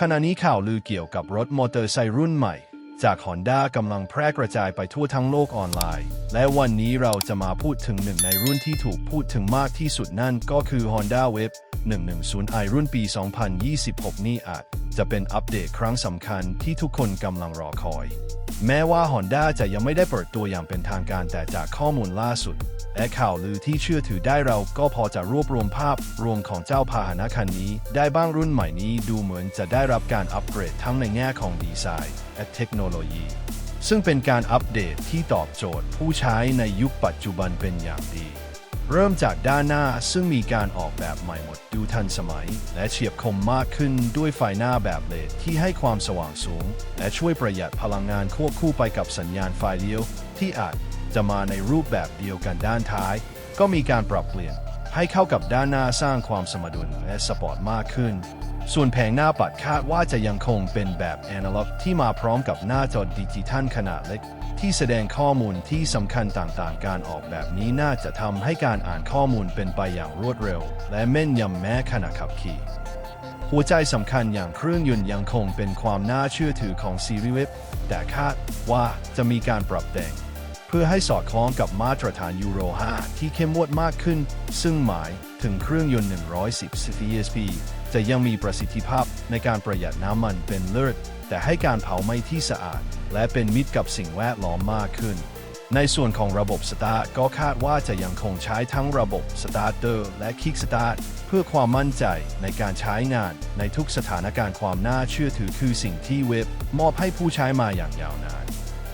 ขณะนี้ข่าวลือเกี่ยวกับรถมอเตอร์ไซค์รุ่นใหม่ จาก Honda กำลังแพร่กระจายไปทั่วทั้งโลกออนไลน์ และวันนี้เราจะมาพูดถึงหนึ่งในรุ่นที่ถูกพูดถึงมากที่สุดนั่นก็คือ Honda Wave 110i รุ่นปี 2026 นี่อาจจะเป็นอัปเดตครั้งสำคัญที่ทุกคนกำลังรอคอย แม้ว่า Honda จะยังไม่ได้เปิดตัวอย่างเป็นทางการแต่จากข้อมูลล่าสุด และข่าวลือที่เชื่อถือได้เราก็พอจะรวบรวมภาพรวมของเจ้าพาหนะคันนี้ ได้บ้างรุ่นใหม่นี้ดูเหมือนจะได้รับการอัปเกรดทั้งในแง่ของดีไซน์และเทคโนโลยี ซึ่งเป็นการอัปเดตที่ตอบโจทย์ผู้ใช้ในยุคปัจจุบันเป็นอย่างดี เริ่มจากด้านหน้าซึ่งมีการออกแบบใหม่หมดดูทันสมัย และเฉียบคมมากขึ้นด้วยไฟหน้าแบบเลดที่ให้ความสว่างสูง และช่วยประหยัดพลังงานควบคู่ไปกับสัญญาณไฟเลี้ยวที่อาจ จะมาในรูปแบบเดียวกันด้านท้าย ก็มีการปรับเปลี่ยนให้เข้ากับด้านหน้าสร้างความสมดุลและสปอร์ตมากขึ้น ส่วนแผงหน้าปัดคาดว่าจะยังคงเป็นแบบแอนะล็อกที่มาพร้อมกับหน้าจอดิจิทัลขนาดเล็ก ที่แสดงข้อมูลที่สำคัญต่างๆ การออกแบบนี้น่าจะทำให้การอ่านข้อมูลเป็นไปอย่างรวดเร็ว และแม่นยำแม้ขณะขับขี่ หัวใจสำคัญอย่างเครื่องยนต์ยังคงเป็นความน่าเชื่อถือของซีรีส์เว็บแต่คาดว่าจะมีการปรับแต่ง พื่อให้สอดคล้องกับมาตรฐานยูโร 5 ที่เข้มงวดมากขึ้น ซึ่งหมายถึงเครื่องยนต์ 110 CSP จะยังมีประสิทธิภาพในการประหยัดน้ำมันเป็นเลิศแต่ให้การเผาไหม้ที่สะอาด และเป็นมิตรกับสิ่งแวดล้อมมากขึ้น ในส่วนของระบบสตาร์ทก็คาดว่าจะยังคงใช้ทั้งระบบสตาร์เตอร์และคิกสตาร์ทเพื่อความมั่นใจในการใช้งาน ในทุกสถานการณ์ความน่าเชื่อถือคือสิ่งที่เว็บ มอบให้ผู้ใช้มาอย่างยาวนาน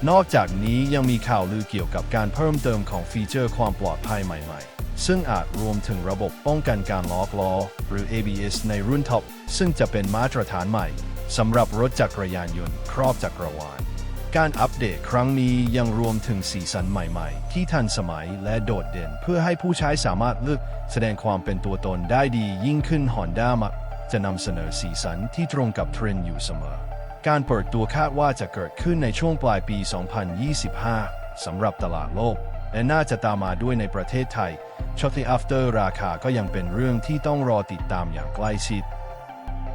นอกจากนี้ยังมีข่าวลือเกี่ยวกับการเพิ่มเติมของฟีเจอร์ความปลอดภัยใหม่ ๆ ซึ่งอาจรวมถึงระบบป้องกันการล็อกล้อ หรือ ABS ในรุ่นท็อป ซึ่งจะเป็นมาตรฐานใหม่สำหรับรถจักรยานยนต์ครอบจักรวาล การอัปเดตครั้งนี้ยังรวมถึงสีสันใหม่ๆ ที่ทันสมัยและโดดเด่น เพื่อให้ผู้ใช้สามารถเลือกแสดงความเป็นตัวตนได้ดียิ่งขึ้น Honda มักจะนำเสนอสีสันที่ตรงกับเทรนด์อยู่เสมอ การเปิดตัวคาดว่าจะเกิดขึ้นในช่วงปลายปี 2025 สำหรับตลาดโลก และน่าจะตามมาด้วยในประเทศไทยช็อตที่ after ราคาก็ยังเป็นเรื่องที่ต้องรอติดตามอย่างใกล้ชิด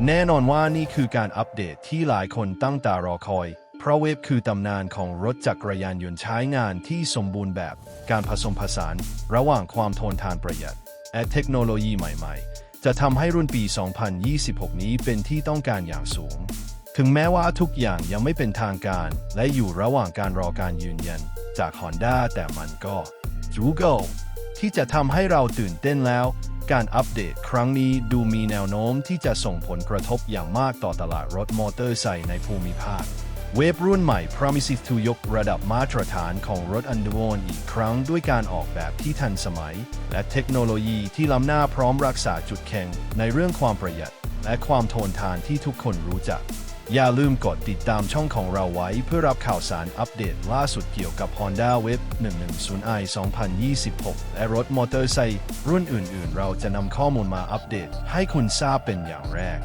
แน่นอนว่านี่คือการอัปเดตที่หลายคนตั้งตารอคอย เพราะเวฟคือตำนานของรถจักรยานยนต์ใช้งานที่สมบูรณ์แบบ การผสมผสาน ระหว่างความทนทานประหยัด และเทคโนโลยีใหม่ ๆ จะทำให้รุ่นปี 2026 นี้เป็นที่ต้องการอย่างสูง ถึงแม้ว่าทุกอย่างยังไม่เป็นทางการ และอยู่ระหว่างการรอการยืนยันจาก Honda แต่มันก็จูโกที่จะทำให้เราตื่นเต้นแล้ว การอัปเดตครั้งนี้ดูมีแนวโน้มที่จะส่งผลกระทบอย่างมากต่อตลาดรถมอเตอร์ไซค์ในภูมิภาค เวฟรุ่นใหม่ Promises to ยกระดับมาตรฐานของรถอันดวนอีกครั้งด้วยการออกแบบที่ทันสมัย และเทคโนโลยีที่ล้ำหน้าพร้อมรักษาจุดแข็งในเรื่องความประหยัด และความทนทานที่ทุกคนรู้จัก อย่าลืมกดติดตามช่องของเราไว้เพื่อรับข่าวสารอัปเดตล่าสุดเกี่ยวกับ Honda Wave 110i 2026 และรถมอเตอร์ไซค์รุ่นอื่นๆ เราจะนำข้อมูลมาอัปเดตให้คุณทราบเป็นอย่างแรก